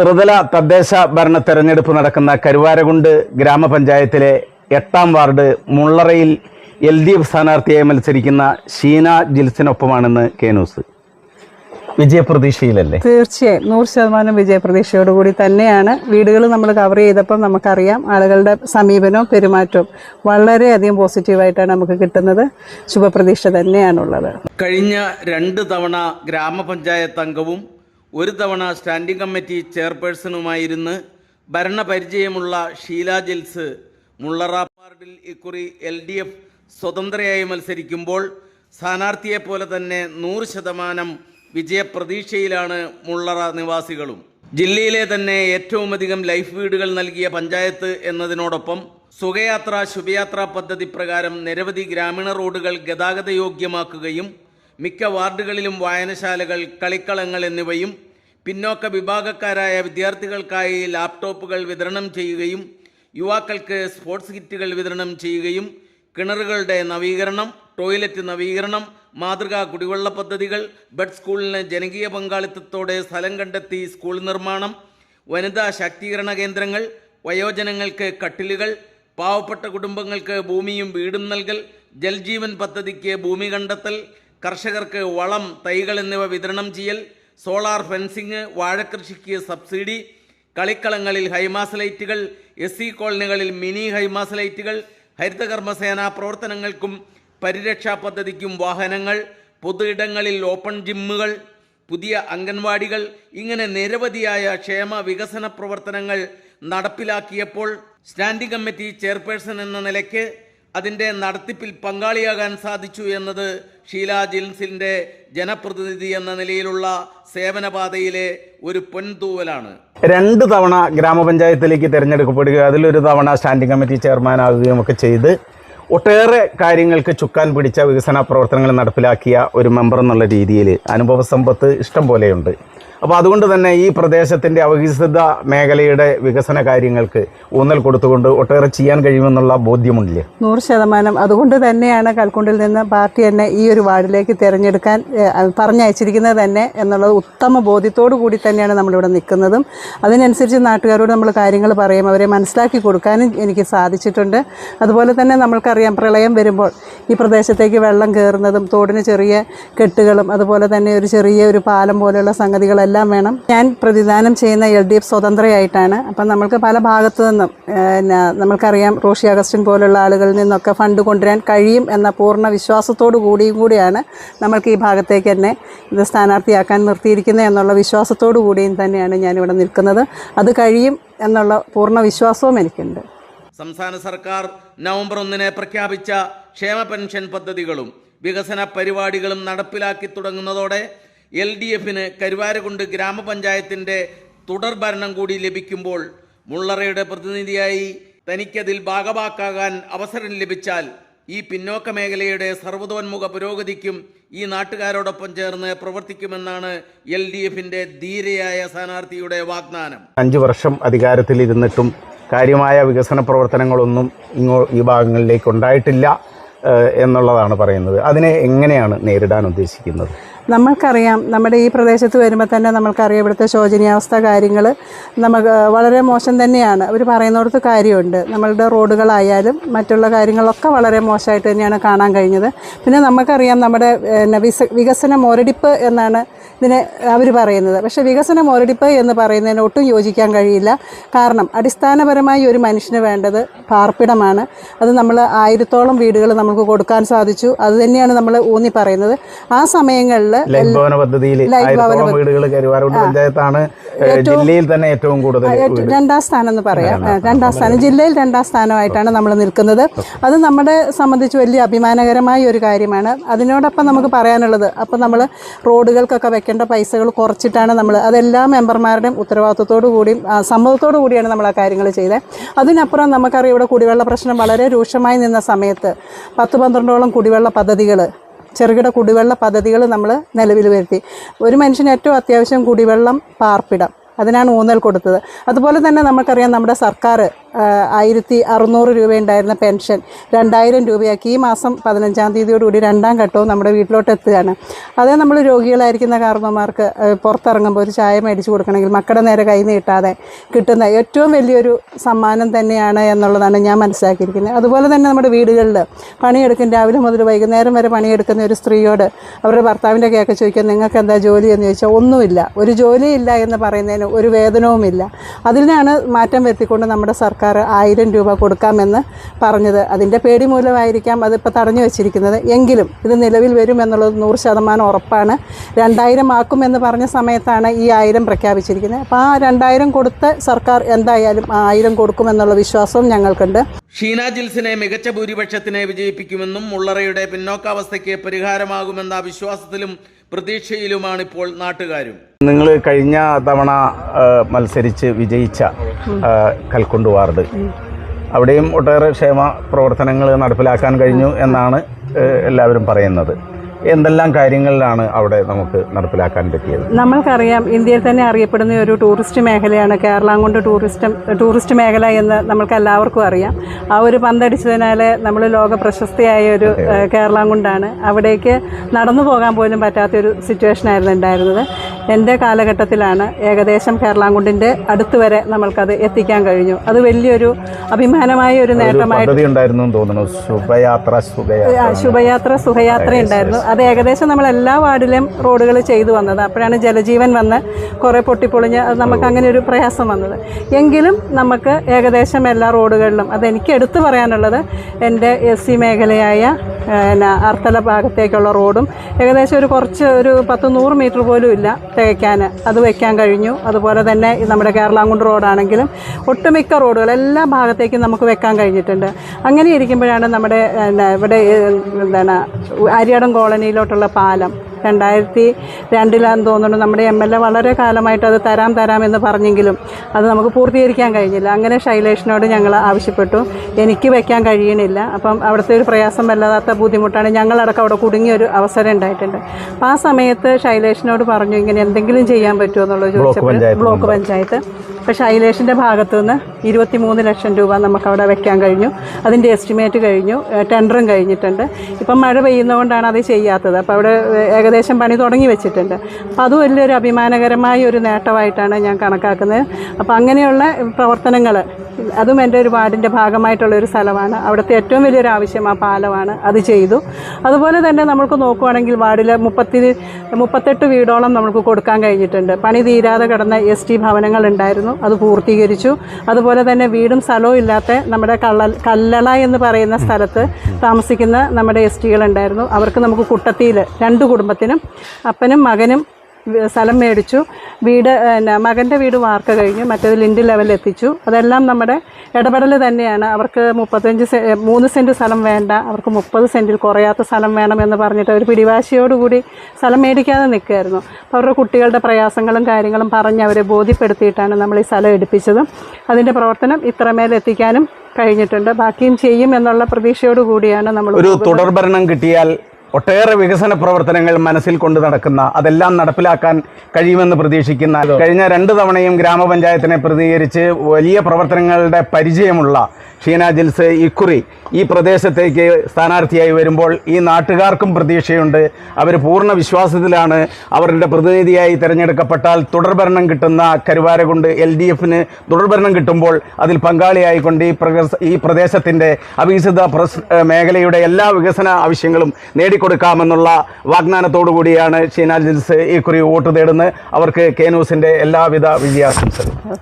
ത്രിതല തദ്ദേശ ഭരണ തെരഞ്ഞെടുപ്പ് നടക്കുന്ന കരുവാരകുണ്ട് ഗ്രാമപഞ്ചായത്തിലെ എട്ടാം വാർഡ് മുള്ളറയിൽ എൽ ഡി എഫ് സ്ഥാനാർത്ഥിയായി മത്സരിക്കുന്ന ഷീന ജിൽസിനൊപ്പമാണെന്ന് കെ ന്യൂസ്. വിജയപ്രതീക്ഷയിലല്ലേ? തീർച്ചയായും. നൂറ് ശതമാനം വിജയപ്രതീക്ഷയോടുകൂടി തന്നെയാണ് വീടുകൾ നമ്മൾ കവർ ചെയ്തപ്പോൾ നമുക്കറിയാം ആളുകളുടെ സമീപനവും പെരുമാറ്റവും വളരെയധികം പോസിറ്റീവായിട്ടാണ് നമുക്ക് കിട്ടുന്നത്. ശുഭപ്രതീക്ഷ തന്നെയാണുള്ളത്. കഴിഞ്ഞ രണ്ട് തവണ ഗ്രാമപഞ്ചായത്ത് അംഗവും ഒരു തവണ സ്റ്റാൻഡിംഗ് കമ്മിറ്റി ചെയർപേഴ്സണുമായിരുന്ന് ഭരണപരിചയമുള്ള ഷീല ജിൽസ് മുള്ളറാപ്പാർഡിൽ ഇക്കുറി എൽ ഡി എഫ് സ്വതന്ത്രയായി മത്സരിക്കുമ്പോൾ സ്ഥാനാർത്ഥിയെപ്പോലെ തന്നെ നൂറ് ശതമാനം വിജയപ്രതീക്ഷയിലാണ് മുള്ളറ നിവാസികളും. ജില്ലയിലെ തന്നെ ഏറ്റവും അധികം ലൈഫ് വീടുകൾ നൽകിയ പഞ്ചായത്ത് എന്നതിനോടൊപ്പം സുഖയാത്ര ശുഭയാത്ര പദ്ധതി പ്രകാരം നിരവധി ഗ്രാമീണ റോഡുകൾ ഗതാഗതയോഗ്യമാക്കുകയും മിക്ക വാർഡുകളിലും വായനശാലകൾ കളിക്കളങ്ങൾ എന്നിവയും പിന്നോക്ക വിഭാഗക്കാരായ വിദ്യാർത്ഥികൾക്കായി ലാപ്ടോപ്പുകൾ വിതരണം ചെയ്യുകയും യുവാക്കൾക്ക് സ്പോർട്സ് കിറ്റുകൾ വിതരണം ചെയ്യുകയും കിണറുകളുടെ നവീകരണം ടോയ്ലറ്റ് നവീകരണം മാതൃകാ കുടിവെള്ള പദ്ധതികൾ ബഡ് സ്കൂളിന് ജനകീയ പങ്കാളിത്തത്തോടെ സ്ഥലം കണ്ടെത്തി സ്കൂൾ നിർമ്മാണം വനിതാ ശാക്തീകരണ കേന്ദ്രങ്ങൾ വയോജനങ്ങൾക്ക് കട്ടിലുകൾ പാവപ്പെട്ട കുടുംബങ്ങൾക്ക് ഭൂമിയും വീടും നൽകൽ ജൽജീവൻ പദ്ധതിക്ക് ഭൂമി കണ്ടെത്തൽ കർഷകർക്ക് വളം തൈകൾ എന്നിവ വിതരണം ചെയ്യൽ സോളാർ ഫെൻസിങ് വാഴക്കൃഷിക്ക് സബ്സിഡി കളിക്കളങ്ങളിൽ ഹൈമാസ് ലൈറ്റുകൾ എസ് സി കോളനികളിൽ മിനി ഹൈമാസ് ലൈറ്റുകൾ ഹരിതകർമ്മസേന പ്രവർത്തനങ്ങൾക്കും പരിരക്ഷാ പദ്ധതിക്കും വാഹനങ്ങൾ പൊതു ഇടങ്ങളിൽ ഓപ്പൺ ജിമ്മുകൾ പുതിയ അംഗൻവാടികൾ ഇങ്ങനെ നിരവധിയായ ക്ഷേമ വികസന പ്രവർത്തനങ്ങൾ നടപ്പിലാക്കിയപ്പോൾ സ്റ്റാൻഡിംഗ് കമ്മിറ്റി ചെയർപേഴ്സൺ എന്ന നിലയ്ക്ക് അതിന്റെ നടത്തിപ്പിൽ പങ്കാളിയാകാൻ സാധിച്ചു എന്നത് ഷീല ജിൽസിന്റെ ജനപ്രതിനിധി എന്ന നിലയിലുള്ള സേവനപാതയിലെ ഒരു പൊൻതൂവലാണ്. രണ്ട് തവണ ഗ്രാമപഞ്ചായത്തിലേക്ക് തിരഞ്ഞെടുക്കപ്പെടുകയും അതിലൊരു തവണ സ്റ്റാൻഡിംഗ് കമ്മിറ്റി ചെയർമാനാകുകയും ഒക്കെ ചെയ്ത് ഒട്ടേറെ കാര്യങ്ങൾക്ക് ചുക്കാൻ പിടിച്ച വികസന പ്രവർത്തനങ്ങൾ നടപ്പിലാക്കിയ ഒരു മെമ്പർ എന്നുള്ള രീതിയിൽ അനുഭവ സമ്പത്ത് ഇഷ്ടം പോലെയുണ്ട്. അപ്പോൾ അതുകൊണ്ട് തന്നെ ഈ പ്രദേശത്തിന്റെ അവികസിത മേഖലയുടെ വികസന കാര്യങ്ങൾക്ക് ഊന്നൽ കൊടുത്തുകൊണ്ട് ഒട്ടേറെ ചെയ്യാൻ കഴിയുമെന്നുള്ള ബോധ്യമുണ്ടല്ലേ? നൂറ് ശതമാനം. അതുകൊണ്ട് തന്നെയാണ് കൽക്കുണ്ടിൽ നിന്ന് പാർട്ടി തന്നെ ഈ ഒരു വാർഡിലേക്ക് തിരഞ്ഞെടുക്കാൻ പറഞ്ഞയച്ചിരിക്കുന്നത് തന്നെ എന്നുള്ളത് ഉത്തമ ബോധ്യത്തോടു കൂടി തന്നെയാണ് നമ്മളിവിടെ നിൽക്കുന്നതും. അതിനനുസരിച്ച് നാട്ടുകാരോട് നമ്മൾ കാര്യങ്ങൾ പറയും അവരെ മനസ്സിലാക്കി കൊടുക്കാനും എനിക്ക് സാധിച്ചിട്ടുണ്ട്. അതുപോലെ തന്നെ നമ്മൾക്കറിയാം പ്രളയം വരുമ്പോൾ ഈ പ്രദേശത്തേക്ക് വെള്ളം കയറുന്നതും തോടിന് ചെറിയ കെട്ടുകളും അതുപോലെ തന്നെ ഒരു ചെറിയ ഒരു പാലം പോലെയുള്ള സംഗതികളെല്ലാം വേണം. ഞാൻ പ്രതിദാനം ചെയ്യുന്ന എൽ ഡി എഫ് സ്വതന്ത്രയായിട്ടാണ്. അപ്പം നമ്മൾക്ക് പല ഭാഗത്തു നിന്നും പിന്നെ നമ്മൾക്കറിയാം റോഷി അഗസ്റ്റിൻ പോലുള്ള ആളുകളിൽ നിന്നൊക്കെ ഫണ്ട് കൊണ്ടുവരാൻ കഴിയും എന്ന പൂർണ വിശ്വാസത്തോടു കൂടിയും കൂടിയാണ് നമ്മൾക്ക് ഈ ഭാഗത്തേക്ക് തന്നെ ഇത് സ്ഥാനാർത്ഥിയാക്കാൻ നിർത്തിയിരിക്കുന്നത് എന്നുള്ള വിശ്വാസത്തോടു കൂടിയും തന്നെയാണ് ഞാനിവിടെ നിൽക്കുന്നത്. അത് കഴിയും എന്നുള്ള പൂർണ വിശ്വാസവും എനിക്കുണ്ട്. സംസ്ഥാന സർക്കാർ നവംബർ ഒന്നിന് പ്രഖ്യാപിച്ച ക്ഷേമ പെൻഷൻ പദ്ധതികളും വികസന പരിപാടികളും നടപ്പിലാക്കി തുടങ്ങുന്നതോടെ എൽ ഡി എഫിന് കരുവാരകുണ്ട് ഗ്രാമപഞ്ചായത്തിന്റെ തുടർ ഭരണം കൂടി ലഭിക്കുമ്പോൾ മുള്ളറയുടെ പ്രതിനിധിയായി തനിക്കതിൽ ഭാഗവാക്കാകാൻ അവസരം ലഭിച്ചാൽ ഈ പിന്നോക്ക മേഖലയുടെ സർവതോന്മുഖ പുരോഗതിക്കും ഈ നാട്ടുകാരോടൊപ്പം ചേർന്ന് പ്രവർത്തിക്കുമെന്നാണ് എൽ ഡി എഫിന്റെ ധീരയായ സ്ഥാനാർത്ഥിയുടെ വാഗ്ദാനം. അഞ്ചു വർഷം അധികാരത്തിൽ അധികാരത്തിലിരുന്നിട്ടും കാര്യമായ വികസന പ്രവർത്തനങ്ങളൊന്നും ഇങ്ങോ ഈ ഭാഗങ്ങളിലേക്ക് ഉണ്ടായിട്ടില്ല. എന്നുള്ളതാണ് പറയുന്നത്. അതിനെ എങ്ങനെയാണ് നേരിടാൻ ഉദ്ദേശിക്കുന്നത്? നമ്മൾക്കറിയാം നമ്മുടെ ഈ പ്രദേശത്ത് വരുമ്പോൾ തന്നെ നമ്മൾക്കറിയാം ഇവിടുത്തെ ശോചനീയാവസ്ഥ കാര്യങ്ങൾ നമുക്ക് വളരെ മോശം തന്നെയാണ്. അവർ പറയുന്നിടത്ത് കാര്യമുണ്ട്. നമ്മളുടെ റോഡുകളായാലും മറ്റുള്ള കാര്യങ്ങളൊക്കെ വളരെ മോശമായിട്ട് തന്നെയാണ് കാണാൻ കഴിഞ്ഞത്. പിന്നെ നമുക്കറിയാം നമ്മുടെ വികസന മുരടിപ്പ് എന്നാണ് ഇതിനെ അവർ പറയുന്നത്. പക്ഷേ വികസന മുരടിപ്പ് എന്ന് പറയുന്നതിന് ഒട്ടും യോജിക്കാൻ കഴിയില്ല. കാരണം അടിസ്ഥാനപരമായി ഒരു മനുഷ്യന് വേണ്ടത് പാർപ്പിടമാണ്. അത് നമ്മൾ ആയിരത്തോളം വീടുകൾ നമുക്ക് കൊടുക്കാൻ സാധിച്ചു. അത് തന്നെയാണ് നമ്മൾ ഊന്നി പറയുന്നത്. ആ സമയങ്ങളിൽ ലൈഫ് ഭവന പദ്ധതിയിൽ ആയിരത്തോളം വീടുകൾ പഞ്ചായത്താണ് ജില്ലയിൽ തന്നെ ഏറ്റവും കൂടുതൽ രണ്ടാം സ്ഥാനം എന്ന് പറയാം. രണ്ടാം സ്ഥാനം. ജില്ലയിൽ രണ്ടാം സ്ഥാനമായിട്ടാണ് നമ്മൾ നിൽക്കുന്നത്. അത് നമ്മുടെ സംബന്ധിച്ച് വലിയ അഭിമാനകരമായ ഒരു കാര്യമാണ്. അതിനോടൊപ്പം നമുക്ക് പറയാനുള്ളത് അപ്പം നമ്മൾ റോഡുകൾക്കൊക്കെ വെക്കേണ്ട പൈസകൾ കുറച്ചിട്ടാണ് നമ്മൾ അതെല്ലാ മെമ്പർമാരുടെയും ഉത്തരവാദിത്വത്തോടു കൂടിയും സമ്മതത്തോടു കൂടിയാണ് നമ്മൾ ആ കാര്യങ്ങൾ ചെയ്തത് അതിനപ്പുറം നമുക്കറിയാം ഇവിടെ കുടിവെള്ള പ്രശ്നം വളരെ രൂക്ഷമായി നിന്ന സമയത്ത് പത്ത് പന്ത്രണ്ടോളം കുടിവെള്ള പദ്ധതികൾ ചെറുകിട കുടിവെള്ള പദ്ധതികൾ നമ്മൾ നിലവിൽ വരുത്തി. ഒരു മനുഷ്യന് ഏറ്റവും അത്യാവശ്യം കുടിവെള്ളം പാർപ്പിടം. അതിനാണ് ഊന്നൽ കൊടുത്തത്. അതുപോലെ തന്നെ നമുക്കറിയാം നമ്മുടെ സർക്കാർ ആയിരത്തി അറുന്നൂറ് രൂപയുണ്ടായിരുന്ന പെൻഷൻ രണ്ടായിരം രൂപയാക്കി ഈ മാസം പതിനഞ്ചാം തീയതിയോടുകൂടി രണ്ടാം ഘട്ടവും നമ്മുടെ വീട്ടിലോട്ട് എത്തുകയാണ്. അതേ നമ്മൾ രോഗികളായിരിക്കുന്ന കാരണവന്മാർക്ക് പുറത്തിറങ്ങുമ്പോൾ ഒരു ചായ മേടിച്ചു കൊടുക്കണമെങ്കിൽ മക്കളുടെ നേരെ കൈ നീട്ടാതെ കിട്ടുന്ന ഏറ്റവും വലിയൊരു സമ്മാനം തന്നെയാണ് എന്നുള്ളതാണ് ഞാൻ മനസ്സിലാക്കിയിരിക്കുന്നത്. അതുപോലെ തന്നെ നമ്മുടെ വീടുകളിൽ പണിയെടുക്കും. രാവിലെ മുതൽ വൈകുന്നേരം വരെ പണിയെടുക്കുന്ന ഒരു സ്ത്രീയോട് അവരുടെ ഭർത്താവിന്റെ കേക്ക് ചോദിക്കാൻ നിങ്ങൾക്ക് എന്താ ജോലി? എന്ന് ചോദിച്ചാൽ ഒന്നുമില്ല. ഒരു ജോലിയില്ല എന്ന് പറയുന്നതിന് ഒരു വേതനവുമില്ല. അതിനാണ് മാറ്റം വരുത്തിക്കൊണ്ട് നമ്മുടെ സർക്കാർ ആയിരം രൂപ കൊടുക്കാമെന്ന് പറഞ്ഞത്. അതിന്റെ പേടി മൂലമായിരിക്കാം അതിപ്പോൾ തടഞ്ഞു വെച്ചിരിക്കുന്നത്. എങ്കിലും ഇത് നിലവിൽ വരുമെന്നുള്ളത് നൂറ് ശതമാനം ഉറപ്പാണ്. രണ്ടായിരം ആക്കുമെന്ന് പറഞ്ഞ സമയത്താണ് ഈ ആയിരം പ്രഖ്യാപിച്ചിരിക്കുന്നത്. അപ്പോൾ ആ രണ്ടായിരം കൊടുത്ത് സർക്കാർ എന്തായാലും ആ ആയിരം കൊടുക്കുമെന്നുള്ള വിശ്വാസവും ഞങ്ങൾക്കുണ്ട്. ഷീന ജിൽസിനെ മികച്ച ഭൂരിപക്ഷത്തിനെ വിജയിപ്പിക്കുമെന്നും മുള്ളറയുടെ പിന്നോക്കാവസ്ഥയ്ക്ക് പരിഹാരമാകുമെന്ന വിശ്വാസത്തിലും പ്രതീക്ഷയിലുമാണ് ഇപ്പോൾ നാട്ടുകാരും. നിങ്ങൾ കഴിഞ്ഞ തവണ മത്സരിച്ച് വിജയിച്ച കൽക്കുണ്ട് വാർഡ് അവിടെയും ഒട്ടേറെ ക്ഷേമ പ്രവർത്തനങ്ങൾ നടപ്പിലാക്കാൻ കഴിഞ്ഞു എന്നാണ് എല്ലാവരും പറയുന്നത്. എന്തെല്ലാം കാര്യങ്ങളിലാണ് അവിടെ നമുക്ക് നടപ്പിലാക്കാൻ പറ്റിയത്? നമ്മൾക്കറിയാം ഇന്ത്യയിൽ തന്നെ അറിയപ്പെടുന്ന ഒരു ടൂറിസ്റ്റ് മേഖലയാണ് കേരളാംകുണ്ട് ടൂറിസ്റ്റ് ടൂറിസ്റ്റ് മേഖല എന്ന് നമ്മൾക്ക് എല്ലാവർക്കും അറിയാം. ആ ഒരു പന്തടിച്ചതിനാൽ നമ്മൾ ലോക പ്രശസ്തിയായ ഒരു കേരളം കൊണ്ടാണ് അവിടേക്ക് നടന്നു പോകാൻ പോലും പറ്റാത്തൊരു സിറ്റുവേഷനായിരുന്നു ഉണ്ടായിരുന്നത്. എന്റെ കാലഘട്ടത്തിലാണ് ഏകദേശം കേരളാങ്കുണ്ടിന്റെ അടുത്ത് വരെ നമ്മൾക്കത് എത്തിക്കാൻ കഴിഞ്ഞു. അത് വലിയൊരു അഭിമാനമായ ഒരു നേട്ടമായിട്ട് എന്ന് തോന്നുന്നു. ശുഭയാത്ര ശുഭയാത്ര സുഖയാത്ര ഉണ്ടായിരുന്നു. അത് ഏകദേശം നമ്മൾ എല്ലാ വാർഡിലും റോഡുകൾ ചെയ്തു വന്നത്. അപ്പോഴാണ് ജലജീവൻ വന്ന് കുറേ പൊട്ടിപ്പൊളിഞ്ഞ് അത് നമുക്ക് അങ്ങനെ ഒരു പ്രയാസം വന്നത്. എങ്കിലും നമുക്ക് ഏകദേശം എല്ലാ റോഡുകളിലും അതെനിക്ക് എടുത്തു പറയാനുള്ളത് എന്റെ എസ് സി മേഖലയായ പിന്നെ അർത്തല ഭാഗത്തേക്കുള്ള റോഡും ഏകദേശം ഒരു കുറച്ച് ഒരു പത്ത് നൂറ് മീറ്റർ പോലും ഇല്ല. തികയ്ക്കാൻ അത് വയ്ക്കാൻ കഴിഞ്ഞു. അതുപോലെ തന്നെ നമ്മുടെ കേരളാങ്കുണ്ട് റോഡാണെങ്കിലും ഒട്ടുമിക്ക റോഡുകൾ എല്ലാ ഭാഗത്തേക്കും നമുക്ക് വെക്കാൻ കഴിഞ്ഞിട്ടുണ്ട്. അങ്ങനെ ഇരിക്കുമ്പോഴാണ് നമ്മുടെ ഇവിടെ എന്താണ് അരിയടം കോളനിയിലോട്ടുള്ള പാലം. രണ്ടായിരത്തി രണ്ടിലാന്ന് തോന്നുന്നു. നമ്മുടെ എം എൽ എ വളരെ കാലമായിട്ട് അത് തരാം തരാം എന്ന് പറഞ്ഞെങ്കിലും അത് നമുക്ക് പൂർത്തീകരിക്കാൻ കഴിഞ്ഞില്ല. അങ്ങനെ ശൈലേഷിനോട് ഞങ്ങൾ ആവശ്യപ്പെട്ടു. എനിക്ക് വയ്ക്കാൻ കഴിയണില്ല. അപ്പം അവിടുത്തെ ഒരു പ്രയാസം വല്ലാത്ത ബുദ്ധിമുട്ടാണ്. ഞങ്ങളടക്കം അവിടെ കുടുങ്ങിയ ഒരു അവസരം ഉണ്ടായിട്ടുണ്ട്. അപ്പം ആ സമയത്ത് ശൈലേഷിനോട് പറഞ്ഞു ഇങ്ങനെ എന്തെങ്കിലും ചെയ്യാൻ പറ്റുമോ? എന്നുള്ളത് ചോദിച്ചപ്പോൾ ബ്ലോക്ക് പഞ്ചായത്ത് അപ്പോൾ ശൈലേഷിന്റെ ഭാഗത്തു നിന്ന് ഇരുപത്തി മൂന്ന് ലക്ഷം രൂപ നമുക്ക് അവിടെ വെക്കാൻ കഴിഞ്ഞു. അതിന്റെ എസ്റ്റിമേറ്റ് കഴിഞ്ഞു. ടെൻഡറും കഴിഞ്ഞിട്ടുണ്ട്. ഇപ്പം മഴ പെയ്യുന്നതുകൊണ്ടാണ് അത് ചെയ്യാത്തത്. അപ്പോൾ അവിടെ ഏകദേശം പണി തുടങ്ങി വെച്ചിട്ടുണ്ട്. അപ്പോൾ അത് വലിയൊരു അഭിമാനകരമായ ഒരു നേട്ടമായിട്ടാണ് ഞാൻ കണക്കാക്കുന്നത്. അപ്പോൾ അങ്ങനെയുള്ള പ്രവർത്തനങ്ങൾ അതും എന്റെ ഒരു വാർഡിന്റെ ഭാഗമായിട്ടുള്ള ഒരു സ്ഥലമാണ്. അവിടുത്തെ ഏറ്റവും വലിയൊരു ആവശ്യം ആ പാലമാണ്. അത് ചെയ്തു. അതുപോലെ തന്നെ നമുക്ക് നോക്കുവാണെങ്കിൽ വാർഡിൽ മുപ്പത്തി മുപ്പത്തെട്ട് വീടോളം നമുക്ക് കൊടുക്കാൻ കഴിഞ്ഞിട്ടുണ്ട്. പണി തീരാതെ കിടന്ന എസ് ടി ഭവനങ്ങൾ ഉണ്ടായിരുന്നു. അത് പൂർത്തീകരിച്ചു. അതുപോലെ തന്നെ വീടും സ്ഥലവും ഇല്ലാത്ത നമ്മുടെ കള്ള കല്ലള എന്ന് പറയുന്ന സ്ഥലത്ത് താമസിക്കുന്ന നമ്മുടെ എസ് ടികളുണ്ടായിരുന്നു അവർക്ക് നമുക്ക് കുട്ടത്തിയിൽ രണ്ട് കുടുംബത്തിനും അപ്പനും മകനും സ്ഥലം മേടിച്ചു. വീട് പിന്നെ മകന്റെ വീട് വാർക്ക കഴിഞ്ഞു. മറ്റേത് ലിൻഡ് ലെവൽ എത്തിച്ചു. അതെല്ലാം നമ്മുടെ ഇടപെടൽ തന്നെയാണ്. അവർക്ക് മുപ്പത്തഞ്ച് സെ മൂന്ന് സെന്റ് സ്ഥലം വേണ്ട. അവർക്ക് മുപ്പത് സെന്റിൽ കുറയാത്ത സ്ഥലം വേണമെന്ന് പറഞ്ഞിട്ട് അവർ പിടിവാശിയോടുകൂടി സ്ഥലം മേടിക്കാതെ നിൽക്കുമായിരുന്നു അപ്പോൾ അവരുടെ കുട്ടികളുടെ പ്രയാസങ്ങളും കാര്യങ്ങളും പറഞ്ഞ് അവരെ ബോധ്യപ്പെടുത്തിയിട്ടാണ് നമ്മൾ ഈ സ്ഥലം എടുപ്പിച്ചതും. അതിന്റെ പ്രവർത്തനം ഇത്രമേൽ എത്തിക്കാനും കഴിഞ്ഞിട്ടുണ്ട്. ബാക്കിയും ചെയ്യും എന്നുള്ള പ്രതീക്ഷയോടുകൂടിയാണ് നമ്മൾ ഒരു തുടർഭരണം കിട്ടിയാൽ ഒട്ടേറെ വികസന പ്രവർത്തനങ്ങൾ മനസ്സിൽ കൊണ്ട് നടക്കുന്ന അതെല്ലാം നടപ്പിലാക്കാൻ കഴിയുമെന്ന് പ്രതീക്ഷിക്കുന്ന കഴിഞ്ഞ രണ്ട് തവണയും ഗ്രാമപഞ്ചായത്തിനെ പ്രതികരിച്ച് വലിയ പ്രവർത്തനങ്ങളുടെ പരിചയമുള്ള ഷീന ജിൽസ് ഇക്കുറി ഈ പ്രദേശത്തേക്ക് സ്ഥാനാർത്ഥിയായി വരുമ്പോൾ ഈ നാട്ടുകാർക്കും പ്രതീക്ഷയുണ്ട്. അവർ പൂർണ വിശ്വാസത്തിലാണ് അവരുടെ പ്രതിനിധിയായി തിരഞ്ഞെടുക്കപ്പെട്ടാൽ തുടർഭരണം കിട്ടുന്ന കരുവാരകുണ്ട് എൽ ഡി എഫിന് തുടർഭരണം കിട്ടുമ്പോൾ അതിൽ പങ്കാളിയായിക്കൊണ്ട് ഈ ഈ പ്രദേശത്തിന്റെ അവികസിത മേഖലയുടെ എല്ലാ വികസന ആവശ്യങ്ങളും നേടിക്കൊടുക്കാമെന്നുള്ള വാഗ്ദാനത്തോടു കൂടിയാണ് ഷീന ജിൽസ് ഇക്കുറി വോട്ട് തേടുന്നത്. അവർക്ക് കെ ന്യൂസിന്റെ എല്ലാവിധ വിജയാശംസകളും.